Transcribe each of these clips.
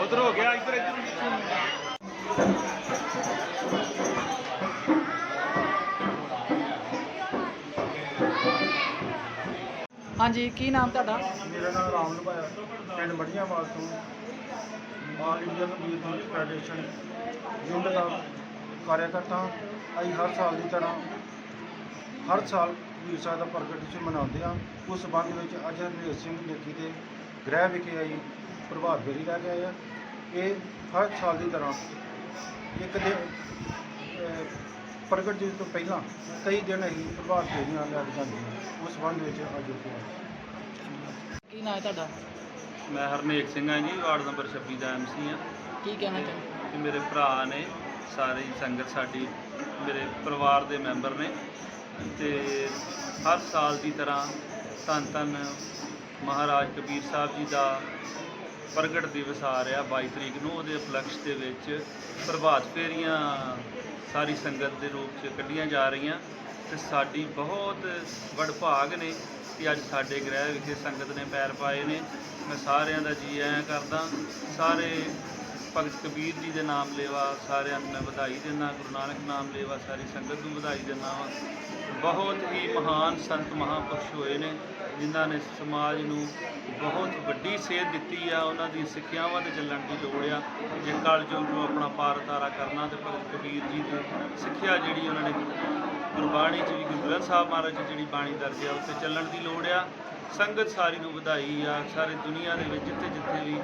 ਉਧਰ ਹੋ ਗਿਆ ਇੱਧਰ ਇੱਧਰ। ਹਾਂਜੀ ਕੀ ਨਾਮ ਤੁਹਾਡਾ? ਮੇਰਾ ਨਾਮ ਰਾਮ ਲਭਾਇਆ ਪਿੰਡ ਮੜੀਆਂਵਾਲ ਤੋਂ। ਆਲ ਇੰਡੀਆ ਕਬੀਰ ਦੀ ਫੈਡਰੇਸ਼ਨ ਯੂਨਿਟ ਦਾ ਕਾਰਿਆਕਰਤਾ ਹਾਂ। ਅਸੀਂ ਹਰ ਸਾਲ ਦੀ ਤਰ੍ਹਾਂ ਹਰ ਸਾਲ ਵੀਰ ਸਾਹਿਬ ਦਾ ਪ੍ਰਗਟ ਦਿਵਸ ਮਨਾਉਂਦੇ ਹਾਂ। ਉਸ ਸੰਬੰਧ ਵਿੱਚ ਅੱਜ ਹਰਮੇਲ ਸਿੰਘ ਨੇਕੀ ਦੇ ਗ੍ਰਹਿ ਵਿਖੇ ਅਸੀਂ ਪ੍ਰਭਾਤ ਫੇਰੀ ਲੈ ਕੇ ਆਏ ਹਾਂ ਇਹ ਹਰ ਸਾਲ ਦੀ ਤਰ੍ਹਾਂ ਇੱਕ ਦਿਨ ਅਹ, ਪ੍ਰਗਟ ਦਿਵਸ ਤੋਂ ਪਹਿਲਾਂ ਕਈ ਦਿਨ ਅਸੀਂ ਪ੍ਰਭਾਤ ਫੇਰੀਆਂ ਲੈ ਕੇ ਜਾਂਦੇ ਹਾਂ। ਉਸ ਸੰਬੰਧ ਵਿੱਚ ਅੱਜ। ਕੀ ਨਾਮ ਹੈ ਤੁਹਾਡਾ? ਮੈਂ ਹਰਨੇਕ ਸਿੰਘ ਹਾਂ ਜੀ ਵਾਰਡ ਨੰਬਰ 26 ਦਾ ਐਮਸੀ ਹਾਂ। ਕੀ ਕਹਿਣਾ ਚਾਹੁੰਦੇ? ਤੇ ਮੇਰੇ ਭਰਾ ਨੇ ਸਾਰੀ ਸੰਗਤ ਸਾਡੀ ਮੇਰੇ ਪਰਿਵਾਰ ਦੇ ਮੈਂਬਰ ਨੇ। ਤੇ ਹਰ ਸਾਲ ਦੀ ਤਰ੍ਹਾਂ ਧੰਨ ਧੰਨ ਮਹਾਰਾਜ ਕਬੀਰ ਸਾਹਿਬ ਜੀ ਦਾ ਪ੍ਰਗਟ ਦਿਵਸ ਆ ਰਿਹਾ 22 ਤਰੀਕ ਨੂੰ, ਉਹਦੇ ਉਪਲਕਸ਼ ਦੇ ਵਿੱਚ ਪ੍ਰਭਾਤ ਫੇਰੀਆਂ ਸਾਰੀ ਸੰਗਤ ਦੇ ਰੂਪ 'ਚ ਕੱਢੀਆਂ ਜਾ ਰਹੀਆਂ ਤੇ ਸਾਡੀ ਬਹੁਤ ਵਡਭਾਗ ਨੇ ਕਿ ਅੱਜ ਸਾਡੇ ਗ੍ਰਹਿ ਵਿਖੇ ਸੰਗਤ ਨੇ ਪੈਰ ਪਾਏ ਨੇ। ਮੈਂ ਸਾਰਿਆਂ ਦਾ ਜੀ ਆਇਆਂ ਕਰਦਾ, ਸਾਰੇ ਭਗਤ ਕਬੀਰ ਜੀ ਦੇ ਨਾਮ ਲੇਵਾ, ਸਾਰਿਆਂ ਨੂੰ ਮੈਂ ਵਧਾਈ ਦਿੰਦਾ, ਗੁਰੂ ਨਾਨਕ ਨਾਮ ਲੇਵਾ, ਸਾਰੀ ਸੰਗਤ ਨੂੰ ਵਧਾਈ ਦਿੰਦਾ ਵਾਂ। ਬਹੁਤ ਹੀ ਮਹਾਨ ਸੰਤ ਮਹਾਂਪੁਰਸ਼ ਹੋਏ ਨੇ। ਜਿਨ੍ਹਾਂ ਨੇ ਸਮਾਜ ਨੂੰ ਬਹੁਤ ਵੱਡੀ ਸੇਧ ਦਿੱਤੀ ਆ, ਉਹਨਾਂ ਦੀ ਸਿੱਖਿਆਵਾਂ ਤੇ ਚੱਲਣ ਦੀ ਲੋੜ ਆ। ਜੇ ਕਲਯੁਗ ਨੂੰ ਆਪਣਾ ਪਾਰ ਤਾਰਾ ਕਰਨਾ ਤੇ ਭਗਤ ਕਬੀਰ ਜੀ ਦੀ ਸਿੱਖਿਆ ਜਿਹੜੀ ਉਹਨਾਂ ਨੇ ਗੁਰਬਾਣੀ ਚ ਵੀ ਗੁਰੂ ਗ੍ਰੰਥ ਸਾਹਿਬ ਮਹਾਰਾਜ ਦੀ ਜਿਹੜੀ ਬਾਣੀ ਦਰਜ ਆ ਉੱਤੇ ਚੱਲਣ ਦੀ ਲੋੜ ਆ। ਸੰਗਤ ਸਾਰੀ ਨੂੰ ਵਧਾਈ ਆ। ਸਾਰੇ ਦੁਨੀਆ ਦੇ ਵਿੱਚ ਜਿੱਥੇ ਜਿੱਥੇ ਵੀ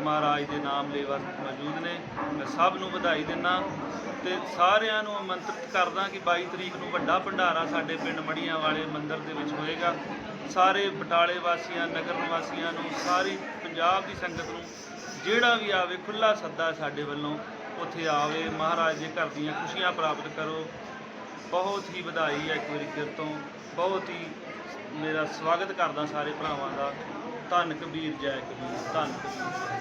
ਮਹਾਰਾਜ ਦੇ ਨਾਮ ਲੇਵਾ ਮੌਜੂਦ ਨੇ, ਮੈਂ ਸਭ ਨੂੰ ਵਧਾਈ ਦਿੰਦਾ ਤੇ ਸਾਰਿਆਂ ਨੂੰ ਆਮੰਤਰਿਤ ਕਰਦਾ ਕਿ 22 ਤਰੀਕ ਨੂੰ ਵੱਡਾ ਭੰਡਾਰਾ ਸਾਡੇ ਪਿੰਡ ਮੜੀਆਂ ਵਾਲੇ ਮੰਦਿਰ ਦੇ ਵਿੱਚ ਹੋਏਗਾ। ਸਾਰੇ ਬਟਾਲੇ ਵਾਸੀਆਂ, ਨਗਰ ਨਿਵਾਸੀਆਂ ਨੂੰ, ਸਾਰੀ ਪੰਜਾਬ ਦੀ ਸੰਗਤ ਨੂੰ, ਜਿਹੜਾ ਵੀ ਆਵੇ ਖੁੱਲਾ ਸੱਦਾ ਸਾਡੇ ਵੱਲੋਂ ਉੱਥੇ ਆਵੇ। ਮਹਾਰਾਜ ਦੇ ਘਰ ਦੀਆਂ ਖੁਸ਼ੀਆਂ ਪ੍ਰਾਪਤ ਕਰੋ। ਬਹੁਤ ਹੀ ਵਧਾਈ ਹੈ ਇੱਕ ਵਾਰੀ ਫਿਰ ਤੋਂ। ਬਹੁਤ ਹੀ ਮੇਰਾ ਸਵਾਗਤ ਕਰਦਾ ਸਾਰੇ ਭਰਾਵਾਂ ਦਾ। ਧੰਨ ਕਬੀਰ ਜੈ ਕਬੀਰ ਧੰਨ ਕਬੀਰ।